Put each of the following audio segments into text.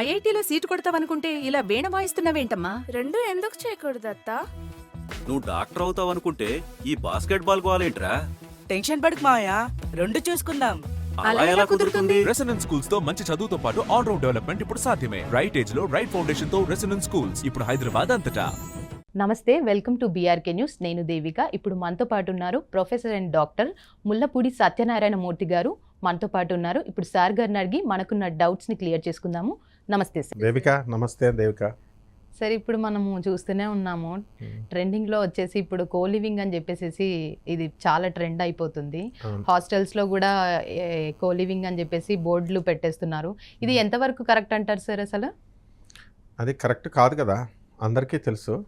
ఐఐటీలో seat కొడతావనుకుంటే ఇలా వీణ వాయిస్తున్నావేంటమ్మా? రెండు ఎందుకు చేయకూడదు అత్త? నువ్వు డాక్టర్ అవుతావు అనుకుంటే ఈ బాస్కెట్ బాల్ గోలేంట్రా? టెన్షన్ పడకు మావయ్య. రెండు చూసుకుందాం. అలా ఎలా కుదురుతుంది? రెసిడెన్స్ స్కూల్స్తో మంచి చదువుతో పాటు ఆల్ రౌండ్ డెవలప్మెంట్ ఇప్పుడు సాధ్యమే. రైట్ ఏజ్లో రైట్ ఫౌండేషన్తో రెసిడెన్స్ స్కూల్స్ ఇప్పుడు హైదరాబాద్ అంతటా. నమస్తే వెల్కమ్ టు బీఆర్కే న్యూస్ నేను దేవిక. ఇప్పుడు మనతో పాటు ఉన్నారు professor and doctor Mullapudi Satyanarayana Murthy garu. మనతో పాటు ఉన్నారు. ఇప్పుడు సార్ గారిని అడిగి మనకున్న డౌట్స్ని క్లియర్ చేసుకుందాము. నమస్తే సార్. దేవిక నమస్తే దేవిక. సార్ ఇప్పుడు మనము చూస్తూనే ఉన్నాము. ట్రెండింగ్లో వచ్చేసి ఇప్పుడు కో లివింగ్ అని చెప్పేసి ఇది చాలా ట్రెండ్ అయిపోతుంది. హాస్టల్స్లో కూడా కో లివింగ్ అని చెప్పేసి బోర్డులు పెట్టేస్తున్నారు. ఇది ఎంతవరకు కరెక్ట్ అంటారు సార్ అసలు? అది కరెక్ట్ కాదు కదా. అందరికీ తెలుసు.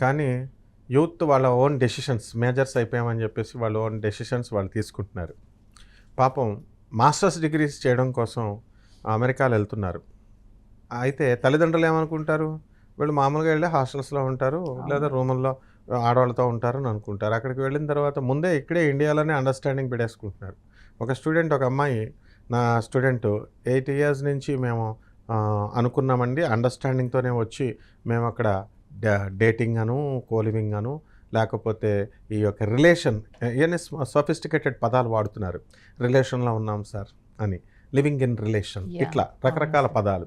కానీ యూత్ వాళ్ళ ఓన్ డెసిషన్స్ మేజర్స్ అయిపోయామని చెప్పేసి వాళ్ళ ఓన్ డెసిషన్స్ వాళ్ళు తీసుకుంటున్నారు. పాపం మాస్టర్స్ డిగ్రీస్ చేయడం కోసం అమెరికాలో వెళ్తున్నారు. అయితే తల్లిదండ్రులు ఏమనుకుంటారు? వీళ్ళు మామూలుగా వెళ్ళి హాస్టల్స్లో ఉంటారు లేదా రూముల్లో ఆడవాళ్ళతో ఉంటారు అని అనుకుంటారు. అక్కడికి వెళ్ళిన తర్వాత ముందే ఇక్కడే ఇండియాలోనే అండర్స్టాండింగ్ పెట్టేసుకుంటున్నారు. ఒక స్టూడెంట్ ఒక అమ్మాయి నా స్టూడెంట్ ఎయిట్ ఇయర్స్ నుంచి మేము అనుకున్నామండి. అండర్స్టాండింగ్తోనే వచ్చి మేము అక్కడ డేటింగ్ అను కోలివింగ్ అను లేకపోతే ఈ యొక్క రిలేషన్ ఇవన్నీ సోఫిస్టికేటెడ్ పదాలు వాడుతున్నారు. రిలేషన్లో ఉన్నాం సార్ అని. Living in relation. ఇట్లా రకరకాల. పదాలు.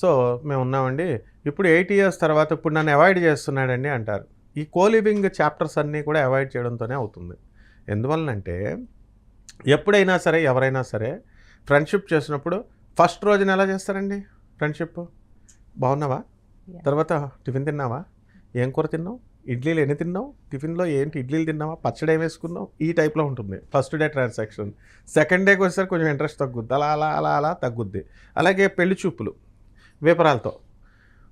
సో మేము ఉన్నామండి ఇప్పుడు ఎయిట్ ఇయర్స్ తర్వాత ఇప్పుడు నన్ను అవాయిడ్ చేస్తున్నాడండి అంటారు. ఈ కోలివింగ్ చాప్టర్స్ అన్నీ కూడా అవాయిడ్ చేయడంతోనే అవుతుంది. ఎందువలనంటే ఎప్పుడైనా సరే ఎవరైనా సరే ఫ్రెండ్షిప్ చేసినప్పుడు ఫస్ట్ రోజున ఎలా చేస్తారండి ఫ్రెండ్షిప్? బాగున్నావా. తర్వాత టిఫిన్ తిన్నావా? ఏం కూర తిన్నావు? ఇడ్లీలు ఎన్ని తిన్నావు? టిఫిన్లో ఏంటి? ఇడ్లీలు తిన్నావా? పచ్చడి ఏం వేసుకున్నావు? ఈ టైప్లో ఉంటుంది. First day transaction. సెకండ్ డేకి వచ్చేసరికి కొంచెం ఇంట్రెస్ట్ తగ్గుద్ది. అలా అలా అలా అలా తగ్గుద్ది. అలాగే పెళ్ళి చూపులు. విపరాలతో.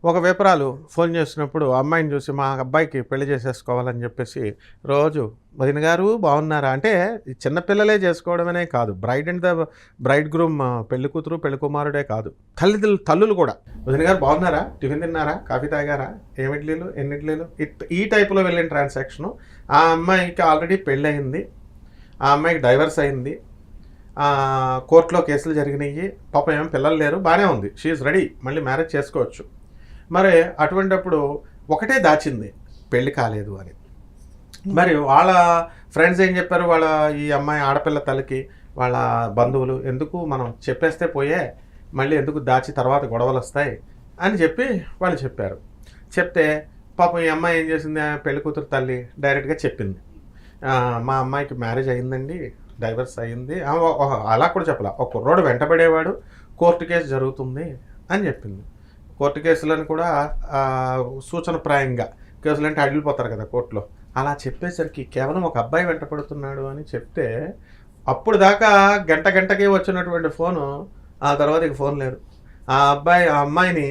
ఒక విపరాలు ఫోన్ చేసినప్పుడు అమ్మాయిని చూసి మా అబ్బాయికి పెళ్ళి చేసేసుకోవాలని చెప్పేసి రోజు వదిన గారు బాగున్నారా? అంటే చిన్నపిల్లలే చేసుకోవడమనే కాదు. Bride and the bride groom పెళ్ళి కూతురు పెళ్ళి కుమారుడే కాదు. తల్లిదండ్రులు తల్లులు కూడా. వదిన గారు బాగున్నారా? టిఫిన్ తిన్నారా? కాఫీ తాగారా? ఏమి ఇడ్లీలు? ఎన్ని ఇడ్లీలు? ఇట్ ఈ టైప్లో వెళ్ళిన ట్రాన్సాక్షను ఆ అమ్మాయికి ఆల్రెడీ పెళ్ళి అయింది ఆ అమ్మాయికి డైవర్స్ అయింది. కోర్టులో కేసులు జరిగినాయి. పాపం ఏం పిల్లలు లేరు. బాగానే ఉంది. షీఈస్ రెడీ మళ్ళీ మ్యారేజ్ చేసుకోవచ్చు. మరి అటువంటప్పుడు ఒకటే దాచింది. పెళ్ళి కాలేదు అని. మరి వాళ్ళ ఫ్రెండ్స్ ఏం చెప్పారు? వాళ్ళ ఈ అమ్మాయి ఆడపిల్ల తల్లికి వాళ్ళ బంధువులు ఎందుకు మనం చెప్పేస్తే పోయే? మళ్ళీ ఎందుకు దాచి తర్వాత గొడవలు వస్తాయి? అని చెప్పి వాళ్ళు చెప్పారు. చెప్తే పాపం ఈ అమ్మాయి ఏం చేసింది? పెళ్ళి కూతురు తల్లి డైరెక్ట్గా చెప్పింది. మా అమ్మాయికి మ్యారేజ్ అయిందండి. డైవర్స్ అయింది అలా కూడా చెప్పాల? ఒక కుర్రోడు వెంటబడేవాడు కోర్టు కేసు జరుగుతుంది అని చెప్పింది. కోర్టు కేసులను కూడా సూచనప్రాయంగా కేసులు అంటే అడిగిపోతారు కదా కోర్టులో. అలా చెప్పేసరికి కేవలం ఒక అబ్బాయి వెంటపడుతున్నాడు అని చెప్తే అప్పుడు దాకా గంట గంటకే వచ్చినటువంటి ఫోను ఆ తర్వాత ఇక ఫోన్ లేదు. ఆ అబ్బాయి ఆ అమ్మాయిని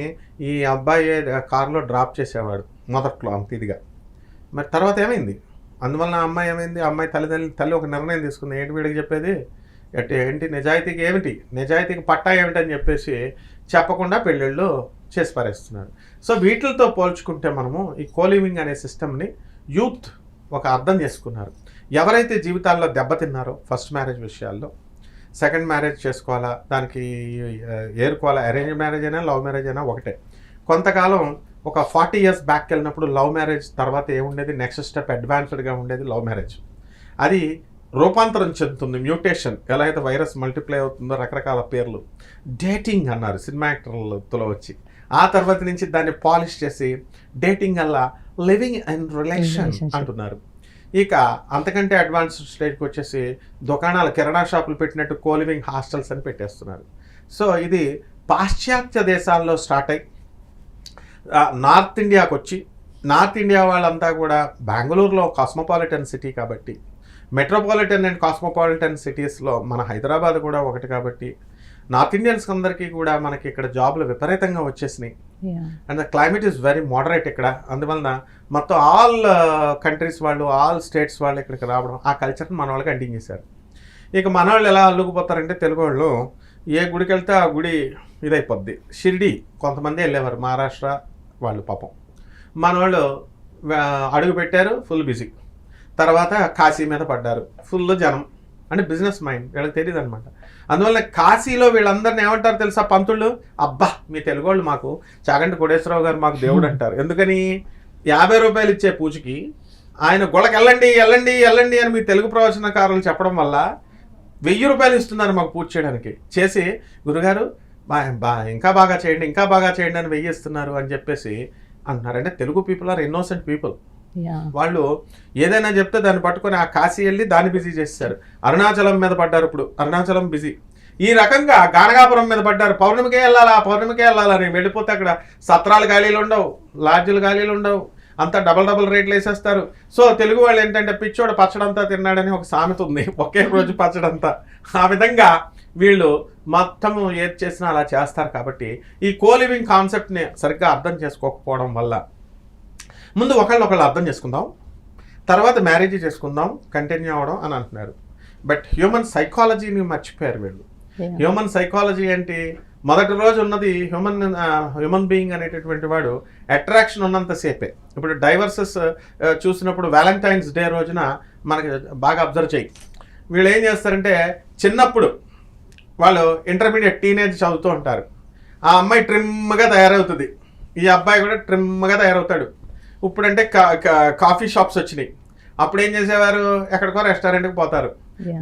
ఈ అబ్బాయి కారులో డ్రాప్ చేసేవాడు మొదట్లో అంత ఇదిగా. మరి తర్వాత ఏమైంది? అందువలన అమ్మాయి ఏమైంది? అమ్మాయి తల్లిదండ్రులు తల్లి ఒక నిర్ణయం తీసుకుంది. ఏంటి వీడికి చెప్పేది? ఏంటి? నిజాయితీకి ఏమిటి? నిజాయితీకి పట్టా ఏమిటని చెప్పేసి చెప్పకుండా పెళ్ళిళ్ళు చేసి పారేస్తున్నారు. సో వీటితో పోల్చుకుంటే మనము ఈ కోలివింగ్ అనే సిస్టమ్ని యూత్ ఒక అర్థం చేసుకున్నారు. ఎవరైతే జీవితాల్లో దెబ్బతిన్నారో ఫస్ట్ మ్యారేజ్ విషయాల్లో సెకండ్ మ్యారేజ్ చేసుకోవాలా? దానికి ఏరుకోవాలా? అరేంజ్ మ్యారేజ్ అయినా లవ్ మ్యారేజ్ అయినా ఒకటే. కొంతకాలం ఒక ఫార్టీ ఇయర్స్ బ్యాక్ వెళ్ళినప్పుడు లవ్ మ్యారేజ్ తర్వాత ఏముండేది? నెక్స్ట్ స్టెప్ అడ్వాన్స్డ్గా ఉండేది లవ్ మ్యారేజ్. అది రూపాంతరం చెందుతుంది మ్యూటేషన్ ఎలా అయితే వైరస్ మల్టిప్లై అవుతుందో రకరకాల పేర్లు. డేటింగ్ అన్నారు సినిమా యాక్టర్లతో వచ్చి. ఆ తర్వాత నుంచి దాన్ని పాలిష్ చేసి డేటింగ్ అలా లివింగ్ అండ్ రిలేషన్. అంటున్నారు. ఇక అంతకంటే అడ్వాన్స్ స్టేజ్కి వచ్చేసి దుకాణాలు కిరాణా షాపులు పెట్టినట్టు కోలివింగ్ హాస్టల్స్ అని పెట్టేస్తున్నారు. సో ఇది పాశ్చాత్య దేశాల్లో స్టార్ట్ అయ్యి నార్త్ ఇండియాకి వచ్చి నార్త్ ఇండియా వాళ్ళంతా కూడా బెంగళూరులో కాస్మోపాలిటన్ సిటీ కాబట్టి మెట్రోపాలిటన్ అండ్ కాస్మోపాలిటన్ సిటీస్లో మన హైదరాబాద్ కూడా ఒకటి కాబట్టి నార్త్ ఇండియన్స్ అందరికీ కూడా మనకి ఇక్కడ జాబ్లు విపరీతంగా వచ్చేసినాయి. And the climate is very moderate ఇక్కడ. అందువలన మొత్తం ఆల్ కంట్రీస్ వాళ్ళు ఆల్ స్టేట్స్ వాళ్ళు ఇక్కడికి రావడం ఆ కల్చర్ని మన వాళ్ళకి అంటించేశారు ఇక మన వాళ్ళు ఎలా అల్లుకుపోతారంటే తెలుగు వాళ్ళు ఏ గుడికి వెళ్తే ఆ గుడి ఇదైపోద్ది. షిరిడి కొంతమంది వెళ్ళేవారు మహారాష్ట్ర వాళ్ళు పాపం. మన వాళ్ళు అడుగు పెట్టారు ఫుల్ బిజీ తర్వాత కాశీ మీద పడ్డారు. ఫుల్ జనం. అంటే బిజినెస్ మైండ్ వీళ్ళకి తెలియదు అనమాట అందువల్ల కాశీలో వీళ్ళందరిని ఏమంటారు తెలుసా పంతుళ్ళు? అబ్బా మీ తెలుగు వాళ్ళు మాకు చాగంటి కోటేశ్వరరావు గారు మాకు దేవుడు అంటారు. ఎందుకని? యాభై రూపాయలు ఇచ్చే పూజకి ఆయన గొడకి వెళ్ళండి వెళ్ళండి వెళ్ళండి అని మీ తెలుగు ప్రవచనకారులు చెప్పడం వల్ల వెయ్యి రూపాయలు ఇస్తున్నారు మాకు పూజ చేయడానికి. చేసి గురుగారు బా బా ఇంకా బాగా చేయండి ఇంకా బాగా చేయండి అని వెయ్యి ఇస్తున్నారు అని చెప్పేసి అంటున్నారు అంటే Telugu people are innocent people వాళ్ళు ఏదైనా చెప్తే దాన్ని పట్టుకొని ఆ కాశీ వెళ్ళి దాన్ని బిజీ చేస్తారు అరుణాచలం మీద పడ్డారు ఇప్పుడు. అరుణాచలం బిజీ ఈ రకంగా గానగాపురం మీద పడ్డారు. పౌర్ణమికే వెళ్ళాలా? పౌర్ణమికే వెళ్ళాలని వెళ్ళిపోతే అక్కడ సత్రాలు ఖాళీలు ఉండవు లాడ్జులు ఖాళీలు ఉండవు. అంతా డబల్ డబల్ రేట్లు వేసేస్తారు. సో తెలుగు వాళ్ళు ఏంటంటే పిచ్చోడు పచ్చడంతా తిన్నాడని ఒక సామెత ఉంది. ఒకే రోజు పచ్చడంతా. ఆ విధంగా వీళ్ళు మొత్తం ఏది చేసినా అలా చేస్తారు కాబట్టి ఈ కో లివింగ్ కాన్సెప్ట్ని సరిగ్గా అర్థం చేసుకోకపోవడం వల్ల. ముందు ఒకళ్ళు ఒకళ్ళు అర్థం చేసుకుందాం. తర్వాత మ్యారేజ్ చేసుకుందాం కంటిన్యూ అవ్వడం అని అంటున్నారు. బట్ హ్యూమన్ సైకాలజీని మర్చిపోయారు వీళ్ళు. హ్యూమన్ సైకాలజీ ఏంటి? మొదటి రోజు ఉన్నది హ్యూమన్ హ్యూమన్ బీయింగ్ అనేటటువంటి వాడు అట్రాక్షన్ ఉన్నంతసేపే ఇప్పుడు డైవర్సెస్ చూసినప్పుడు వ్యాలంటైన్స్ డే రోజున మనకి బాగా అబ్జర్వ్ చేయి. వీళ్ళు ఏం చేస్తారంటే చిన్నప్పుడు వాళ్ళు ఇంటర్మీడియట్ టీనేజ్ చదువుతూ ఉంటారు. ఆ అమ్మాయి ట్రిమ్గా తయారవుతుంది. ఈ అబ్బాయి కూడా ట్రిమ్గా తయారవుతాడు. ఇప్పుడంటే కాఫీ షాప్స్ వచ్చినాయి. అప్పుడు ఏం చేసేవారు? ఎక్కడికో రెస్టారెంట్కి పోతారు.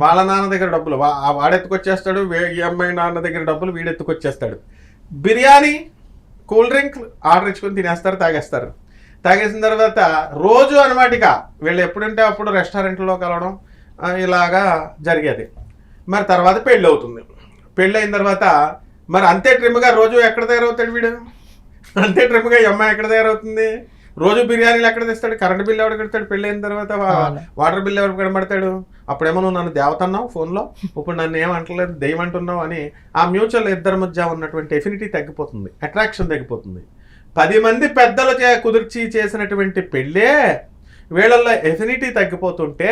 వాళ్ళ నాన్న దగ్గర డబ్బులు వాడెత్తుకొచ్చేస్తాడు ఈ అమ్మాయి నాన్న దగ్గర డబ్బులు వీడెత్తుకొచ్చేస్తాడు. బిర్యానీ కూల్ డ్రింక్ ఆర్డర్ ఇచ్చుకొని తినేస్తారు తాగేస్తారు. తాగేసిన తర్వాత రోజు అనమాటిక వీళ్ళు ఎప్పుడంటే అప్పుడు రెస్టారెంట్లో కలవడం ఇలాగా జరిగేది. మరి తర్వాత పెళ్ళి అవుతుంది. పెళ్ళి అయిన తర్వాత మరి అంతే ట్రిమ్గా రోజు ఎక్కడ తయారవుతాడు వీడు? అంతే ట్రిమ్గా ఈ అమ్మాయి ఎక్కడ తయారవుతుంది? రోజు బిర్యానీలు ఎక్కడ తెస్తాడు? కరెంట్ బిల్ ఎవడు కడతాడు పెళ్ళి అయిన తర్వాత. వాటర్ బిల్ ఎవరు కనబడతాడు? అప్పుడేమో నువ్వు నన్ను దేవతన్నావు ఫోన్లో. ఇప్పుడు నన్ను ఏమంటలేదు దెయ్యం అంటున్నావు అని ఆ మ్యూచువల్ ఇద్దరి మధ్య ఉన్నటువంటి ఎఫినిటీ తగ్గిపోతుంది. అట్రాక్షన్ తగ్గిపోతుంది. పది మంది పెద్దలు చే కుదిర్చి చేసినటువంటి పెళ్ళే వీళ్ళల్లో ఎఫినిటీ తగ్గిపోతుంటే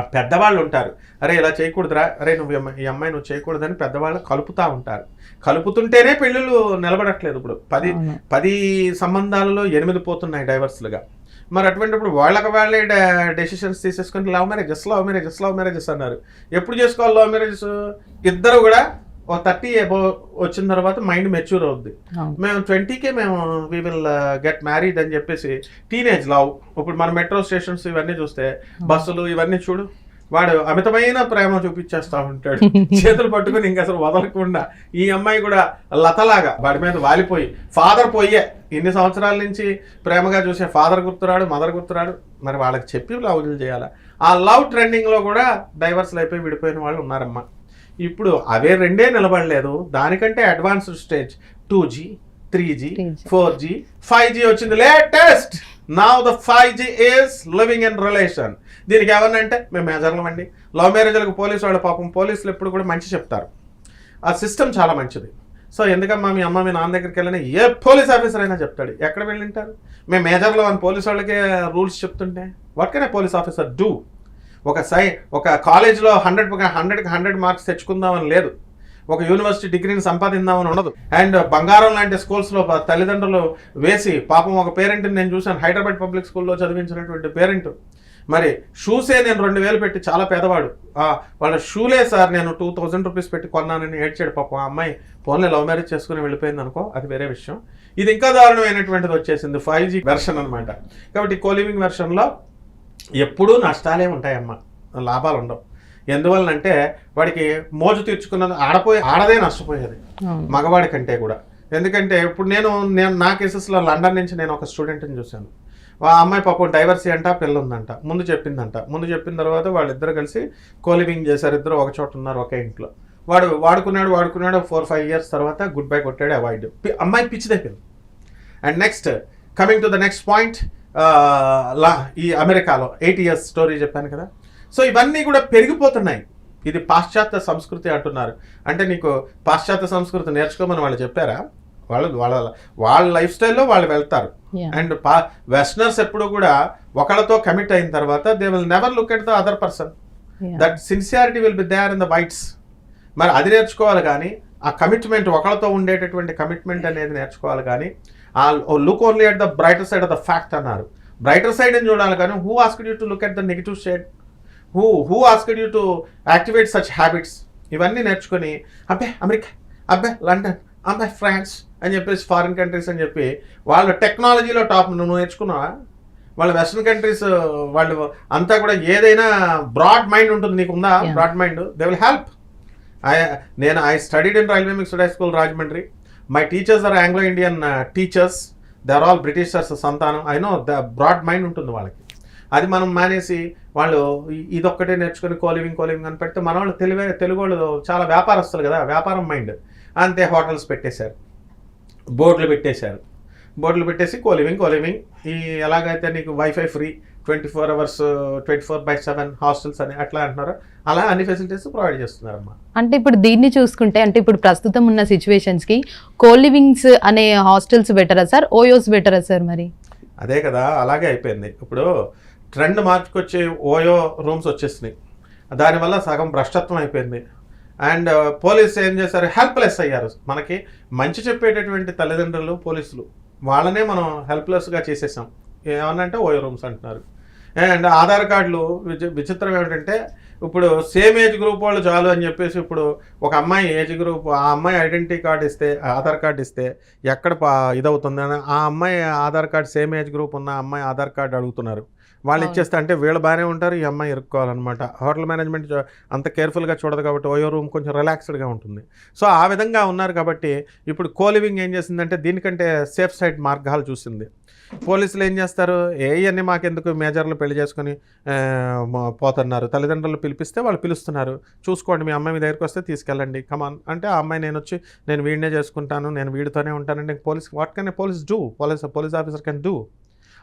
పెద్దవాళ్ళు ఉంటారు. అరే ఇలా చేయకూడదురా. అరే నువ్వు ఈ అమ్మాయి- నువ్వు చేయకూడదని పెద్దవాళ్ళు కలుపుతూ ఉంటారు. కలుపుతుంటేనే పెళ్ళిళ్ళు నిలబడట్లేదు ఇప్పుడు. పది. పది సంబంధాలలో ఎనిమిది పోతున్నాయి డైవర్స్లుగా. మరి అటువంటిప్పుడు వాళ్ళకి వాళ్ళే డెసిషన్స్ తీసేసుకొని love marriages love marriages love marriages అన్నారు. ఎప్పుడు చేసుకోవాలి లవ్ మ్యారేజెస్? ఇద్దరు కూడా ఒక థర్టీ అబో వచ్చిన తర్వాత మైండ్ మెచ్యూర్ అవుద్ది. మేము ట్వంటీకే మేము వీ విల్ గెట్ మ్యారీడ్ అని చెప్పేసి టీనేజ్ లవ్ ఇప్పుడు మన మెట్రో స్టేషన్స్ ఇవన్నీ చూస్తే బస్సులు ఇవన్నీ చూడు వాడు అమితమైన ప్రేమ చూపించేస్తా ఉంటాడు. చేతులు పట్టుకుని ఇంక అసలు వదలకుండా ఈ అమ్మాయి కూడా లతలాగా వాడి మీద వాలిపోయి ఫాదర్ పోయే ఇన్ని సంవత్సరాల నుంచి ప్రేమగా చూసే ఫాదర్ గుర్తురాడు మదర్ గుర్తురాడు. మరి వాళ్ళకి చెప్పి లవ్లు చేయాలి? ఆ లవ్ ట్రెండింగ్లో కూడా డైవర్స్లు అయిపోయి విడిపోయిన వాళ్ళు ఉన్నారమ్మా. ఇప్పుడు అవే రెండే నిలబడలేదు. దానికంటే advanced stage two G three G 3G. Four G five G వచ్చింది. Latest now the five G is living in relation దీనికి ఏమన్నంటే మేము మేజర్లం అండి. లవ్ మ్యారేజ్లకు పోలీసు వాళ్ళు పాపం పోలీసులు ఎప్పుడు కూడా మంచి చెప్తారు. ఆ సిస్టమ్ చాలా మంచిది. సో ఎందుకమ్మా మీ అమ్మ మీ నాన్న దగ్గరికి వెళ్ళినా ఏ పోలీస్ ఆఫీసర్ అయినా చెప్తాడు. ఎక్కడ వెళ్ళింటారు మేము మేజర్లో అని పోలీసు వాళ్ళకే రూల్స్ చెప్తుంటే what can a police officer do ఒక సై ఒక కాలేజ్లో హండ్రెడ్ హండ్రెడ్కి హండ్రెడ్ మార్క్స్ తెచ్చుకుందామని లేదు. ఒక యూనివర్సిటీ డిగ్రీని సంపాదిందామని ఉండదు. అండ్ బంగారం లాంటి స్కూల్స్లో తల్లిదండ్రులు వేసి పాపం ఒక పేరెంట్ని నేను చూశాను హైదరాబాద్ పబ్లిక్ స్కూల్లో చదివించినటువంటి పేరెంట్. మరి షూసే నేను రెండు వేలు పెట్టి చాలా పేదవాడు. వాళ్ళ షూలే సార్ నేను టూ థౌజండ్ రూపీస్ పెట్టి కొన్నానని ఏడ్చాడు పాపం ఆ అమ్మాయి. ఫోన్లో లవ్ మ్యారేజ్ చేసుకుని వెళ్ళిపోయింది అనుకో అది వేరే విషయం. ఇది ఇంకా దారుణమైనటువంటిది వచ్చేసింది ఫైవ్ జీ వెర్షన్ అనమాట కాబట్టి కోలివింగ్ వెర్షన్లో ఎప్పుడూ నష్టాలే ఉంటాయమ్మా. లాభాలు ఉండవు. ఎందువలనంటే వాడికి మోజు తీర్చుకున్నది ఆడపోయి ఆడదే నష్టపోయేది. మగవాడి కంటే కూడా. ఎందుకంటే ఇప్పుడు నేను నేను నా కేసెస్లో లండన్ నుంచి నేను ఒక స్టూడెంట్ని చూశాను. ఆ అమ్మాయి పాపం డైవర్సీ అంట పిల్ల ఉందంట. ముందు చెప్పిందంట. ముందు చెప్పిన తర్వాత వాళ్ళిద్దరు కలిసి కోలివింగ్ చేశారు. ఇద్దరు ఒక చోట ఉన్నారు ఒకే ఇంట్లో. వాడు వాడుకున్నాడు వాడుకున్నాడు ఫోర్ ఫైవ్ ఇయర్స్ తర్వాత గుడ్ బై కొట్టాడు అవాయిడ్. అమ్మాయి పిచ్చిదైపోయింది. And next coming to the next point లా ఈ అమెరికాలో ఎయిట్ ఇయర్స్ స్టోరీ చెప్పాను కదా. సో ఇవన్నీ కూడా పెరిగిపోతున్నాయి. ఇది పాశ్చాత్య సంస్కృతి అంటున్నారు. అంటే నీకు పాశ్చాత్య సంస్కృతి నేర్చుకోమని వాళ్ళు చెప్పారా? వాళ్ళు వాళ్ళ వాళ్ళ లైఫ్ స్టైల్లో వాళ్ళు వెళ్తారు. అండ్ పా వెస్టర్నర్స్ ఎప్పుడు కూడా ఒకళ్ళతో కమిట్ అయిన తర్వాత they will never look at the other person. That sincerity will be there in the whites మరి అది నేర్చుకోవాలి కానీ ఆ కమిట్మెంట్ ఒకళ్ళతో ఉండేటటువంటి కమిట్మెంట్ అనేది నేర్చుకోవాలి కానీ look only at the brighter side of the fact అన్నారు. బ్రైటర్ సైడ్ అని చూడాలి కానీ who ask you to look at the negative shade who who asked you to activate such habits ఇవన్నీ నేర్చుకొని అబ్బే అమెరికా అబ్బే లండన్ అబ్బే ఫ్రాన్స్ అని చెప్పేసి ఫారిన్ కంట్రీస్ అని చెప్పి వాళ్ళు టెక్నాలజీలో టాప్ నువ్వు నేర్చుకున్నావా? వాళ్ళ వెస్ట్రన్ కంట్రీస్ వాళ్ళు అంతా కూడా ఏదైనా బ్రాడ్ మైండ్ ఉంటుంది నీకు ఉందా Yeah. Broad mind they will help I నేను I studied in railway mixed high school Rajahmundry my teachers are Anglo Indian teachers they are all Britishers సంతానం. I know the broad mind ఉంటుంది వాళ్ళకి. అది మనం మానేసి వాళ్ళు ఇదొక్కటే నేర్చుకుని కోలివింగ్ కోలివింగ్ అని పెడితే మన వాళ్ళు తెలివే తెలుగు వాళ్ళు చాలా వ్యాపారస్తులు కదా వ్యాపారం మైండ్. అంతే హోటల్స్ పెట్టేశారు. బోర్డులు పెట్టేశారు. బోర్డులు పెట్టేసి కోలివింగ్ కోలివింగ్. ఈ ఎలాగైతే నీకు wifi free twenty four hours twenty four by seven hostels అని అట్లా అంటున్నారు. అలా అన్ని ఫెసిలిటీస్ ప్రొవైడ్ చేస్తున్నారమ్మా. అంటే ఇప్పుడు దీన్ని చూసుకుంటే అంటే ఇప్పుడు ప్రస్తుతం ఉన్న సిచ్యువేషన్స్కి కోలివింగ్స్ అనే హాస్టల్స్ బెటరా సార్? ఓయోస్ బెటరా సార్ మరి? అదే కదా అలాగే అయిపోయింది. ఇప్పుడు ట్రెండ్ మార్చుకొచ్చి ఓయో రూమ్స్ వచ్చేసినాయి. దానివల్ల సగం భ్రష్టత్వం అయిపోయింది. అండ్ పోలీస్ ఏం చేశారు? హెల్ప్లెస్ అయ్యారు. మనకి మంచి చెప్పేటటువంటి తల్లిదండ్రులు పోలీసులు వాళ్ళనే మనం హెల్ప్లెస్గా చేసేసాం. ఏమన్నంటే ఓయో రూమ్స్ అంటున్నారు. అండ్ ఆధార్ కార్డులు విచి విచిత్రం ఏమిటంటే ఇప్పుడు సేమ్ ఏజ్ గ్రూప్ వాళ్ళు చాలు అని చెప్పేసి ఇప్పుడు ఒక అమ్మాయి ఏజ్ గ్రూప్ ఆ అమ్మాయి ఐడెంటిటీ కార్డు ఇస్తే ఆధార్ కార్డు ఇస్తే ఎక్కడ పా- అని ఆ అమ్మాయి Aadhaar card same age group ఉన్న అమ్మాయి ఆధార్ కార్డు అడుగుతున్నారు. వాళ్ళు. ఇచ్చేస్తే అంటే వీళ్ళు బాగానే ఉంటారు ఈ అమ్మాయి ఇరుక్కోవాలన్నమాట. హోటల్ మేనేజ్మెంట్ అంత కేర్ఫుల్గా చూడదు కాబట్టి ఓయో రూమ్ కొంచెం రిలాక్స్డ్గా ఉంటుంది. సో ఆ విధంగా ఉన్నారు కాబట్టి ఇప్పుడు కోలివింగ్ ఏం చేసిందంటే దీనికంటే సేఫ్ సైడ్ మార్గాలు చూసింది. పోలీసులు ఏం చేస్తారు? ఏ అన్ని మాకెందుకు మేజర్లు పెళ్ళి చేసుకొని పోతున్నారు. తల్లిదండ్రులు పిలిపిస్తే వాళ్ళు పిలుస్తున్నారు. చూసుకోండి మీ అమ్మాయి మీ దగ్గరికి వస్తే తీసుకెళ్ళండి. కమాన్ అంటే ఆ అమ్మాయి నేను వచ్చి నేను వీడినే చేసుకుంటాను నేను వీడితోనే ఉంటానంటే police what can police do? Police police officer can do?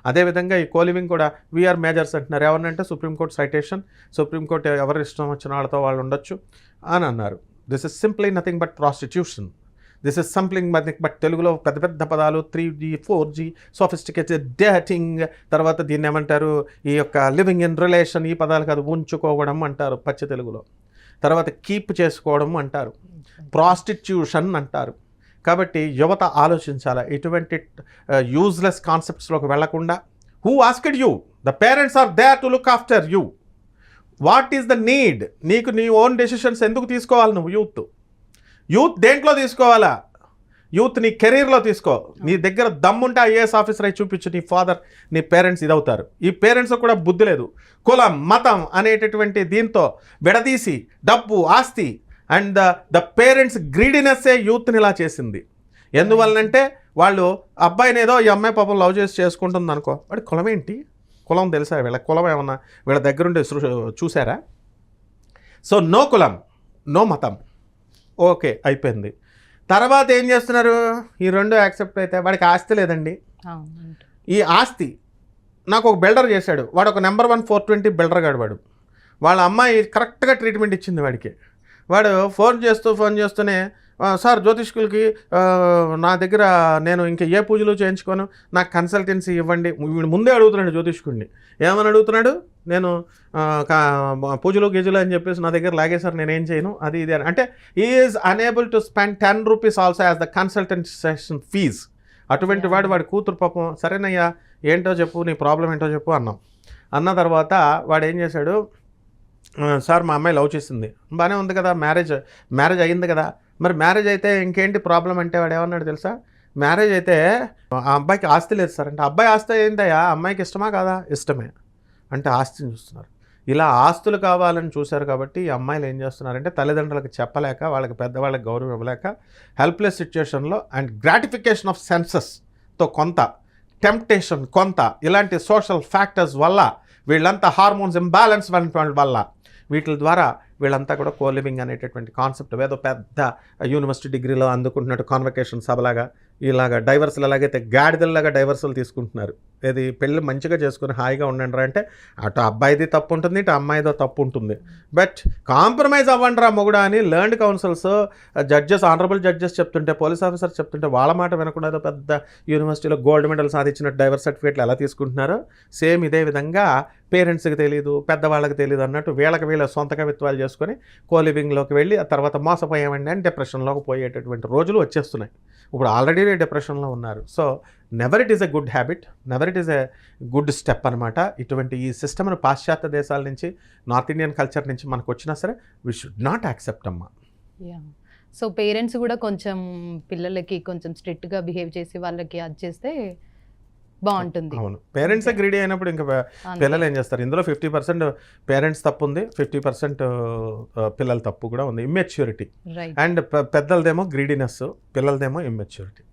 అదేవిధంగా ఈ కోలివింగ్ కూడా వీఆర్ మేజర్స్ అంటున్నారు. ఎవరినంటే సుప్రీంకోర్టు సైటేషన్ సుప్రీంకోర్టు ఎవరు ఇష్టం వచ్చిన వాళ్ళతో వాళ్ళు ఉండొచ్చు అని అన్నారు. This is simply nothing but prostitution this is something but తెలుగులో పెద్ద పెద్ద పదాలు three G four G sophisticated dating తర్వాత దీన్ని ఏమంటారు? ఈ యొక్క లివింగ్ ఇన్ రిలేషన్ ఈ పదాలు కాదు ఉంచుకోవడం అంటారు పచ్చ తెలుగులో. తర్వాత కీప్ చేసుకోవడం అంటారు. ప్రాస్టిట్యూషన్ అంటారు. కాబట్టి యువత ఆలోచించాలా? ఎటువంటి యూజ్లెస్ కాన్సెప్ట్స్లోకి వెళ్ళకుండా who asked you the parents are there to look after you what is the need నీకు నీ ఓన్ డెసిషన్స్ ఎందుకు తీసుకోవాలి నువ్వు? యూత్ యూత్ దేంట్లో తీసుకోవాలా? యూత్ నీ కెరీర్లో తీసుకో. నీ దగ్గర దమ్ముంటే ఐఏఎస్ ఆఫీసర్ అయి చూపించు. నీ ఫాదర్ నీ పేరెంట్స్ ఇదవుతారు. ఈ పేరెంట్స్ కూడా బుద్ధి లేదు. కులం మతం అనేటటువంటి దీంతో విడదీసి డబ్బు ఆస్తి అండ్ ద ద పేరెంట్స్ గ్రీడినెస్సే యూత్ని ఇలా చేసింది. ఎందువలనంటే వాళ్ళు అబ్బాయిని ఏదో ఈ అమ్మాయి పాపం లవ్ చేసి చేసుకుంటుంది అనుకో వాడి కులం ఏంటి? కులం తెలుసా? వీళ్ళ కులం ఏమన్నా వీళ్ళ దగ్గరుండి చూసారా? సో నో కులం నో మతం. ఓకే అయిపోయింది. తర్వాత ఏం చేస్తున్నారు? ఈ రెండు యాక్సెప్ట్ అయితే వాడికి ఆస్తి లేదండి. ఈ ఆస్తి నాకు ఒక బిల్డర్ చేశాడు. వాడు ఒక number one four twenty builder గాడు వాడు. వాళ్ళ అమ్మాయి కరెక్ట్గా ట్రీట్మెంట్ ఇచ్చింది వాడికి. వాడు ఫోన్ చేస్తూ ఫోన్ చేస్తూనే "ఆ, సార్ జ్యోతిష్కులకి నా దగ్గర నేను ఇంకా ఏ పూజలు చేయించుకోను? నాకు కన్సల్టెన్సీ ఇవ్వండి. వీడు ముందే అడుగుతున్నాడు జ్యోతిష్కుడిని. ఏమని అడుగుతున్నాడు? నేను పూజలు గీజలు అని చెప్పేసి నా దగ్గర లాగేశారు నేను ఏం చేయను? అది ఇది అని. అంటే is enable to spend ten rupees also as the consultation fees అటువంటి వాడు వాడి కూతురు పాపం సరేనయ్యా ఏంటో చెప్పు నీ ప్రాబ్లం ఏంటో చెప్పు అన్నాం. అన్న తర్వాత వాడు ఏం చేశాడు? "ఆ, సార్ మా అమ్మాయి లవ్ చేసింది. బాగానే ఉంది కదా మ్యారేజ్ మ్యారేజ్ అయ్యింది కదా. మరి మ్యారేజ్ అయితే ఇంకేంటి ప్రాబ్లం అంటే వాడు ఏమన్నాడు తెలుసా? మ్యారేజ్ అయితే ఆ అబ్బాయికి ఆస్తి లేదు సార్ అంటే అబ్బాయి ఆస్తి ఏంటయ్యా అమ్మాయికి ఇష్టమా కాదా? ఇష్టమే. అంటే ఆస్తిని చూస్తున్నారు. ఇలా ఆస్తులు కావాలని చూశారు కాబట్టి ఈ అమ్మాయిలు ఏం చేస్తున్నారంటే తల్లిదండ్రులకు చెప్పలేక వాళ్ళకి పెద్దవాళ్ళకి గౌరవం ఇవ్వలేక హెల్ప్లెస్ సిచ్యుయేషన్లో అండ్ గ్రాటిఫికేషన్ ఆఫ్ సెన్సెస్తో కొంత టెంప్టేషన్ కొంత ఇలాంటి సోషల్ ఫ్యాక్టర్స్ వల్ల వీళ్ళంతా హార్మోన్స్ ఇంబ్యాలెన్స్ వల్ల వీటి ద్వారా వీళ్ళంతా కూడా కోలివింగ్ అనేటటువంటి కాన్సెప్ట్ ఏదో పెద్ద యూనివర్సిటీ డిగ్రీలో అందుకుంటున్నట్టు కాన్వకేషన్ సభలాగా ఇలాగా డైవర్సులు ఎలాగైతే గాడిదల్లాగా డైవర్సులు తీసుకుంటున్నారు. ఏది పెళ్ళి మంచిగా చేసుకుని హాయిగా ఉండండి రా అంటే అటు అబ్బాయిది తప్పు ఉంటుంది ఇటు అమ్మాయిదో తప్పు ఉంటుంది బట్ కాంప్రమైజ్ అవ్వండి రా మొగుడా అని learned counsels judges honourable judges చెప్తుంటే పోలీస్ ఆఫీసర్ చెప్తుంటే వాళ్ళ మాట వినకుండా ఏదో పెద్ద యూనివర్సిటీలో గోల్డ్ మెడల్ సాధించిన డైవర్స్ సర్టిఫికేట్లు ఎలా తీసుకుంటున్నారో సేమ్ ఇదే విధంగా పేరెంట్స్కి తెలియదు పెద్దవాళ్ళకి తెలియదు అన్నట్టు వీళ్ళకి వీళ్ళ సొంత కవిత్వాలు చేసుకొని కోలివింగ్లోకి వెళ్ళి ఆ తర్వాత మోసపోయామండి అని డిప్రెషన్లోకి పోయేటటువంటి రోజులు వచ్చేస్తున్నాయి. ఇప్పుడు ఆల్రెడీ సివియర్ డిప్రెషన్లో ఉన్నారు. So never it is a good habit never it is a good step అనమాట ఇటువంటి ఈ సిస్టమ్ను పాశ్చాత్య దేశాల నుంచి నార్త్ ఇండియన్ కల్చర్ నుంచి మనకు వచ్చినా సరే వీ షుడ్ నాట్ యాక్సెప్ట్ అమ్మా. సో పేరెంట్స్ కూడా కొంచెం పిల్లలకి కొంచెం స్ట్రిక్ట్గా బిహేవ్ చేసి వాళ్ళకి అది చేస్తే బాగుంటుంది. అవును. పేరెంట్సే గ్రీడీ అయినప్పుడు ఇంకా. పిల్లలు ఏం చేస్తారు? ఇందులో ఫిఫ్టీ పర్సెంట్ పేరెంట్స్ తప్పు ఉంది. ఫిఫ్టీ పర్సెంట్ పిల్లల తప్పు కూడా ఉంది. ఇమ్మెచ్యూరిటీ రైట్ అండ్ పెద్దలదేమో గ్రీడీనెస్ పిల్లలదేమో ఇమ్మెచ్యూరిటీ